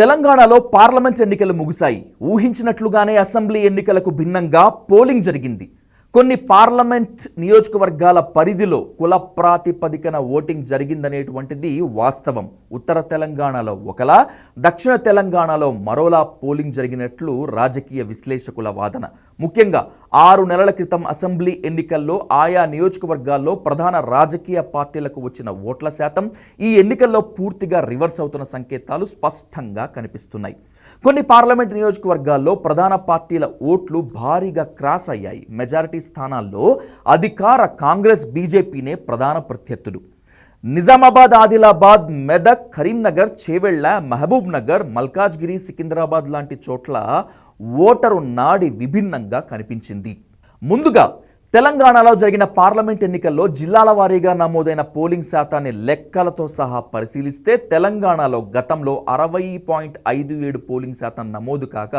తెలంగాణలో పార్లమెంట్ ఎన్నికలు ముగిశాయి. ఊహించినట్లుగానే అసెంబ్లీ ఎన్నికలకు భిన్నంగా పోలింగ్ జరిగింది. కొన్ని పార్లమెంట్ నియోజకవర్గాల పరిధిలో కుల ప్రాతిపదికన ఓటింగ్ జరిగిందనేటువంటిది వాస్తవం. ఉత్తర తెలంగాణలో ఒకలా దక్షిణ తెలంగాణలో మరోలా పోలింగ్ జరిగినట్లు రాజకీయ విశ్లేషకుల వాదన. ముఖ్యంగా ఆరు నెలల క్రితం అసెంబ్లీ ఎన్నికల్లో ఆయా నియోజకవర్గాల్లో ప్రధాన రాజకీయ పార్టీలకు వచ్చిన ఓట్ల శాతం ఈ ఎన్నికల్లో పూర్తిగా రివర్స్ అవుతున్న సంకేతాలు స్పష్టంగా కనిపిస్తున్నాయి. కొన్ని పార్లమెంట్ నియోజకవర్గాల్లో ప్రధాన పార్టీల ఓట్లు భారీగా క్రాస్ అయ్యాయి. మెజారిటీ స్థానాల్లో అధికార కాంగ్రెస్ బీజేపీనే ప్రధాన ప్రత్యర్థులు. నిజామాబాద్ ఆదిలాబాద్ మెదక్ కరీంనగర్ చేవెళ్ళ మహబూబ్ నగర్ మల్కాజ్గిరి సికింద్రాబాద్ లాంటి చోట్ల ఓటరు నాడి విభిన్నంగా కనిపించింది. ముందుగా తెలంగాణలో జరిగిన పార్లమెంట్ ఎన్నికల్లో జిల్లాల వారీగా నమోదైన పోలింగ్ శాతాన్ని లెక్కలతో సహా పరిశీలిస్తే తెలంగాణలో గతంలో అరవై పాయింట్ ఐదు ఏడు పోలింగ్ శాతం నమోదు కాక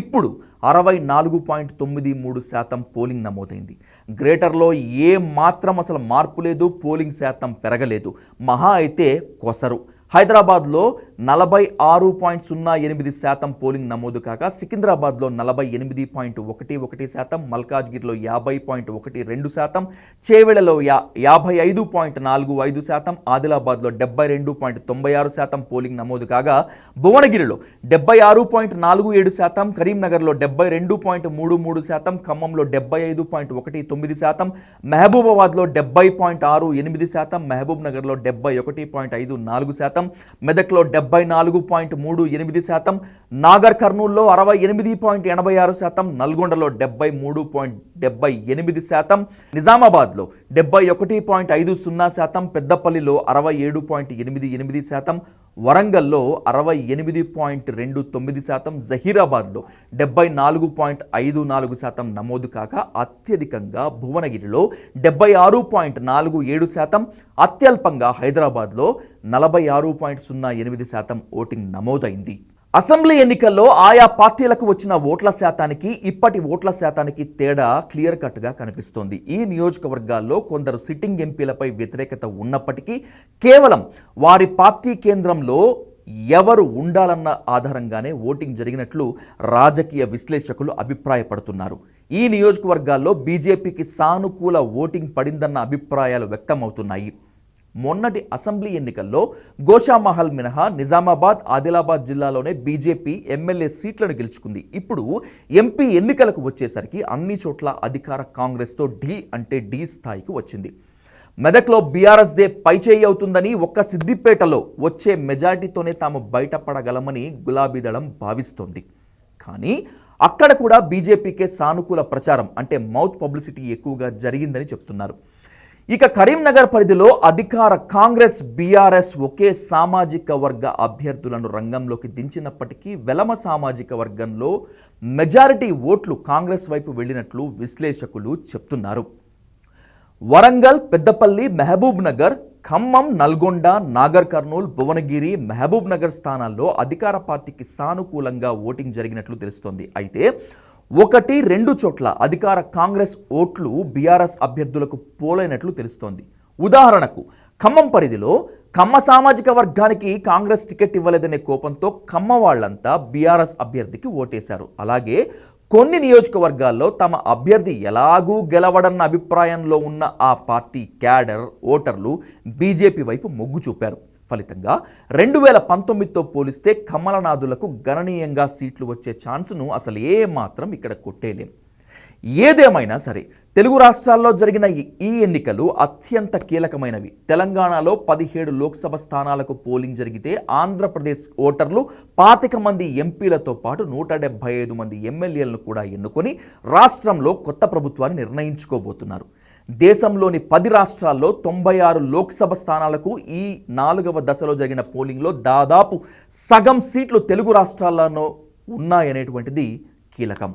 ఇప్పుడు అరవై నాలుగు పాయింట్ తొమ్మిది మూడు శాతం పోలింగ్ నమోదైంది. గ్రేటర్లో ఏ మాత్రం అసలు మార్పు లేదు పోలింగ్ శాతం పెరగలేదు. మహా అయితే కొసరు. హైదరాబాద్లో నలభై ఆరు పాయింట్ సున్నా ఎనిమిది శాతం పోలింగ్ నమోదు కాగా సికింద్రాబాద్లో నలభై ఎనిమిది పాయింట్ ఒకటి ఒకటి శాతం మల్కాజ్గిరిలో యాభై పాయింట్ ఒకటి రెండు శాతం చేవెళ్ళలో యా యాభై ఐదు పాయింట్ నాలుగు ఐదు శాతం ఆదిలాబాద్లో డెబ్బై రెండు పాయింట్ తొంభై ఆరు శాతం పోలింగ్ నమోదు కాగా భువనగిరిలో డెబ్బై ఆరు పాయింట్ నాలుగు ఏడు శాతం కరీంనగర్లో డెబ్బై రెండు పాయింట్ మూడు మూడు శాతం ఖమ్మంలో డెబ్బై ఐదు పాయింట్ ఒకటి తొమ్మిది శాతం మహబూబాబాద్లో డెబ్బై పాయింట్ ఆరు ఎనిమిది శాతం మహబూబ్ నగర్లో డెబ్బై ఒకటి పాయింట్ ఐదు నాలుగు శాతం మెదక్లో డెబ్బై నాలుగు పాయింట్ మూడు ఎనిమిది శాతం నాగర్ కర్నూల్లో అరవై ఎనిమిది పాయింట్ ఎనభై ఆరు శాతం నల్గొండలో డెబ్బై మూడు పాయింట్ డెబ్బై ఎనిమిది శాతం నిజామాబాద్లో డెబ్బై ఒకటి పాయింట్ ఐదు సున్నా శాతం పెద్దపల్లిలో అరవై ఏడు పాయింట్ ఎనిమిది ఎనిమిది శాతం వరంగల్లో అరవై ఎనిమిది పాయింట్ రెండు తొమ్మిది శాతం జహీరాబాద్లో డెబ్బై నాలుగు పాయింట్ ఐదు నాలుగు శాతం నమోదు కాక అత్యధికంగా భువనగిరిలో డెబ్బై ఆరు పాయింట్ నాలుగు ఏడు శాతం అత్యల్పంగా హైదరాబాద్లో నలభై ఆరు పాయింట్ సున్నా ఎనిమిది శాతం ఓటింగ్ నమోదైంది. అసెంబ్లీ ఎన్నికల్లో ఆయా పార్టీలకు వచ్చిన ఓట్ల శాతానికి ఇప్పటి ఓట్ల శాతానికి తేడా క్లియర్ కట్గా కనిపిస్తోంది. ఈ నియోజకవర్గాల్లో కొందరు సిట్టింగ్ ఎంపీలపై వ్యతిరేకత ఉన్నప్పటికీ కేవలం వారి పార్టీ కేంద్రంలో ఎవరు ఉండాలన్న ఆధారంగానే ఓటింగ్ జరిగినట్లు రాజకీయ విశ్లేషకులు అభిప్రాయపడుతున్నారు. ఈ నియోజకవర్గాల్లో బీజేపీకి సానుకూల ఓటింగ్ పడిందన్న అభిప్రాయాలు వ్యక్తమవుతున్నాయి. మొన్నటి అసెంబ్లీ ఎన్నికల్లో గోషామహల్ మినహా నిజామాబాద్ ఆదిలాబాద్ జిల్లాలోనే బీజేపీ ఎమ్మెల్యే సీట్లను గెలుచుకుంది. ఇప్పుడు ఎంపీ ఎన్నికలకు వచ్చేసరికి అన్ని చోట్ల అధికార కాంగ్రెస్తో ఢీ అంటే ఢీ స్థాయికి వచ్చింది. మెదక్లో బీఆర్ఎస్దే పైచేయి అవుతుందని ఒక్క సిద్దిపేటలో వచ్చే మెజార్టీతోనే తాము బయటపడగలమని గులాబీదళం భావిస్తోంది. కానీ అక్కడ కూడా బీజేపీకే సానుకూల ప్రచారం అంటే మౌత్ పబ్లిసిటీ ఎక్కువగా జరిగిందని చెప్తున్నారు. ఇక కరీంనగర్ పరిధిలో అధికార కాంగ్రెస్ బీఆర్ఎస్ ఒకే సామాజిక వర్గ అభ్యర్థులను రంగంలోకి దించినప్పటికీ వెలమ సామాజిక వర్గంలో మెజారిటీ ఓట్లు కాంగ్రెస్ వైపు వెళ్ళినట్లు విశ్లేషకులు చెప్తున్నారు. వరంగల్ పెద్దపల్లి మహబూబ్ నగర్ ఖమ్మం నల్గొండ నాగర్ కర్నూల్ భువనగిరి మహబూబ్ నగర్ స్థానాల్లో అధికార పార్టీకి సానుకూలంగా ఓటింగ్ జరిగినట్లు తెలుస్తోంది. అయితే ఒకటి రెండు చోట్ల అధికార కాంగ్రెస్ ఓట్లు బీఆర్ఎస్ అభ్యర్థులకు పోలైనట్లు తెలుస్తోంది. ఉదాహరణకు ఖమ్మం పరిధిలో ఖమ్మ సామాజిక వర్గానికి కాంగ్రెస్ టికెట్ ఇవ్వలేదనే కోపంతో ఖమ్మ వాళ్ళంతా బీఆర్ఎస్ అభ్యర్థికి ఓటేశారు. అలాగే కొన్ని నియోజకవర్గాల్లో తమ అభ్యర్థి ఎలాగూ గెలవడన్న అభిప్రాయంలో ఉన్న ఆ పార్టీ క్యాడర్ ఓటర్లు బీజేపీ వైపు మొగ్గు చూపారు. ఫలితంగా రెండు వేల పంతొమ్మిదితో పోలిస్తే కమలనాథులకు గణనీయంగా సీట్లు వచ్చే ఛాన్స్ను అసలు ఏ మాత్రం ఇక్కడ కొట్టేలేం. ఏదేమైనా సరే తెలుగు రాష్ట్రాల్లో జరిగిన ఈ- ఈ ఎన్నికలు అత్యంత కీలకమైనవి. తెలంగాణలో పదిహేడు లోక్సభ స్థానాలకు పోలింగ్ జరిగితే ఆంధ్రప్రదేశ్ ఓటర్లు పాతిక మంది ఎంపీలతో పాటు నూట డెబ్బై ఐదు మంది ఎమ్మెల్యేలను కూడా ఎన్నుకొని రాష్ట్రంలో కొత్త ప్రభుత్వాన్ని నిర్ణయించుకోబోతున్నారు. దేశంలోని పది రాష్ట్రాల్లో తొంభై ఆరు లోక్సభ స్థానాలకు ఈ నాలుగవ దశలో జరిగిన పోలింగ్లో దాదాపు సగం సీట్లు తెలుగు రాష్ట్రాల్లోనూ ఉన్నాయనేటువంటిది కీలకం.